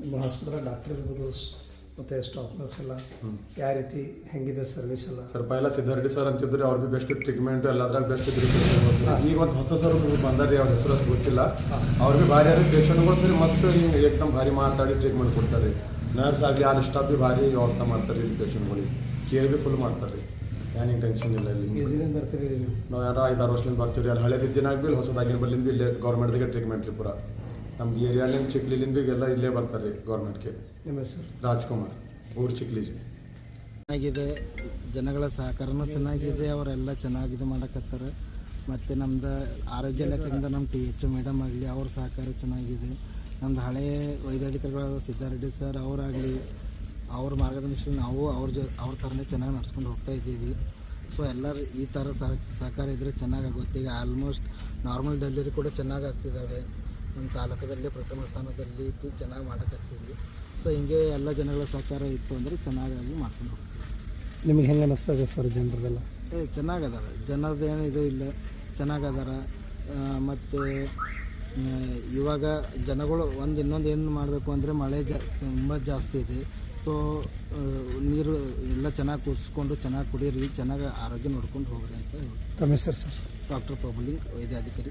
ನಿಮ್ಮ hospital doctor ಇರ್ಬೋದು ಮತ್ತೆ ಸ್ಟಾಫ್ ನರ್ಸ್ ಎಲ್ಲ ಯಾವ ರೀತಿ ಹೆಂಗಿದೆ ಸರ್ವಿಸ್ ಎಲ್ಲ? ಸರ್ ಪೈಲ ಸಿದ್ಧಾರೆಡ್ಡಿ ಸರ್ ಅಂತಿದ್ರೆ ಅವ್ರು ಬಿ ಬೆಸ್ಟ್ ಟ್ರೀಟ್ಮೆಂಟ್ ಎಲ್ಲದ್ರಾಗ ಬೆಸ್ಟ್ ಇದ್ರು ಈಗ ಒಂದು ಹೊಸ ಸರ್ ಬಂದಾರಿ ಅವ್ರ ಹೆಸರು ಅಷ್ಟು ಗೊತ್ತಿಲ್ಲ. ಅವ್ರು ಬಿ ಭಾರಿ ಯಾರು ಪೇಷಂಟ್ಗಳು ಸರಿ ಮಸ್ತ್ ಹಿಂಗೆ ಏಕ್ದಮ್ ಭಾರಿ ಮಾತಾಡಿ ಟ್ರೀಟ್ಮೆಂಟ್ ಕೊಡ್ತಾರೆ. ನರ್ಸ್ ಆಗಲಿ ಆ ಸ್ಟಾಫ್ ಬಿ ಭಾರಿ ವ್ಯವಸ್ಥೆ ಮಾಡ್ತಾರೆ ಇಲ್ಲಿ ಪೇಷಂಟ್ಗಳಿಗೆ ಕೇರ್ ಬಿ ಫುಲ್ ಮಾಡ್ತಾರೆ. ಏನೇನು ಟೆನ್ಷನ್ ಇಲ್ಲ ಇಲ್ಲಿ. ಬರ್ತೀರಿ ನೀವು? ಯಾರೋ ಐದಾರು ವರ್ಷದಿಂದ ಬರ್ತೀವಿ ಅಲ್ಲಿ ಹಳೆ ಭೀ ಬಿ ಹೊಸದಾಗಿನ ಬಲ್ಲಿಂದ ಇಲ್ಲಿ ಇಲ್ಲೇ ಗೌರ್ಮೆಂಟ್ದಾಗೆ ಟ್ರೀಟ್ಮೆಂಟ್ ರೀ ಪೂರ. ನಮ್ದು ಏರಿಯಾಲಿಂದ ಚಿಕ್ಲಿಲಿಂದ ಬಿ ಎಲ್ಲ ಇಲ್ಲೇ ಬರ್ತಾರೆ ರೀ ಗೌರ್ಮೆಂಟ್ಗೆ ನಿಮ್ಮ ಹೆಸರು? ರಾಜ್ಕುಮಾರ್ ಊರು ಚಿಕ್ಲಿ ಚೆನ್ನಾಗಿದೆ ಜನಗಳ ಸಹಕಾರನೂ ಚೆನ್ನಾಗಿದೆ ಅವರೆಲ್ಲ ಚೆನ್ನಾಗಿದೆ ಇದು ಮಾಡಕತ್ತಾರೆ. ಮತ್ತು ನಮ್ದು ಆರೋಗ್ಯ ಇಲಾಖೆಯಿಂದ ನಮ್ಮ ಟಿ ಎಚ್ ಮೇಡಮ್ ಆಗಲಿ ಅವ್ರ ಸಹಕಾರ ಚೆನ್ನಾಗಿದೆ. ನಮ್ದು ಹಳೆಯ ವೈದ್ಯಾಧಿಕಾರಿಗಳಾದ ಸಿದ್ಧಾರೆಡ್ಡಿ ಸರ್ ಅವರಾಗಲಿ ಅವ್ರ ಮಾರ್ಗದರ್ಶನ ನಾವು ಅವ್ರ ಜೊ ಅವ್ರ ಥರನೇ ಚೆನ್ನಾಗಿ ನಡ್ಸ್ಕೊಂಡು ಹೋಗ್ತಾ ಇದ್ದೀವಿ. ಸೊ ಎಲ್ಲರೂ ಈ ಥರ ಸಹ ಸಹಕಾರ ಇದ್ದರೆ ಚೆನ್ನಾಗಾಗುತ್ತೆ ಈಗ ಆಲ್ಮೋಸ್ಟ್ ನಾರ್ಮಲ್ ಡೆಲಿವರಿ ಕೂಡ ಚೆನ್ನಾಗಿ ಆಗ್ತಿದ್ದಾವೆ ನಮ್ಮ ತಾಲೂಕದಲ್ಲಿ ಪ್ರಥಮ ಸ್ಥಾನದಲ್ಲಿ ಇದ್ದು ಚೆನ್ನಾಗಿ ಮಾಡಕತ್ತೀವಿ. ಸೊ ಹಿಂಗೆ ಎಲ್ಲ ಜನಗಳ ಸಹಕಾರ ಇತ್ತು ಅಂದರೆ ಚೆನ್ನಾಗಾಗಿ ಮಾಡ್ಕೊಂಡು ಹೋಗ್ತೀವಿ. ನಿಮಗೆ ಹೆಂಗೆ ಅನ್ನಿಸ್ತದೆ ಸರ್ ಜನರದೆಲ್ಲ? ಏ ಚೆನ್ನಾಗದಾರ. ಜನರದೇನು ಇದು ಇಲ್ಲ. ಚೆನ್ನಾಗದಾರ. ಮತ್ತು ಇವಾಗ ಜನಗಳು ಒಂದು ಇನ್ನೊಂದು ಏನು ಮಾಡಬೇಕು ಅಂದರೆ ಮಳೆ ಜಾ ತುಂಬ ಜಾಸ್ತಿ ಇದೆ. ಸೊ ನೀರು ಎಲ್ಲ ಚೆನ್ನಾಗಿ ಕುದಿಸ್ಕೊಂಡು ಚೆನ್ನಾಗಿ ಕುಡೀರಿ ಚೆನ್ನಾಗಿ ಆರೋಗ್ಯ ನೋಡ್ಕೊಂಡು ಹೋಗ್ರಿ ಅಂತ ಹೇಳಿ ತಮ್ಮ ಹೆಸರು ಸರ್? ಡಾಕ್ಟರ್ ಪ್ರಭುಲಿಂಗ್ ವೈದ್ಯಾಧಿಕಾರಿ.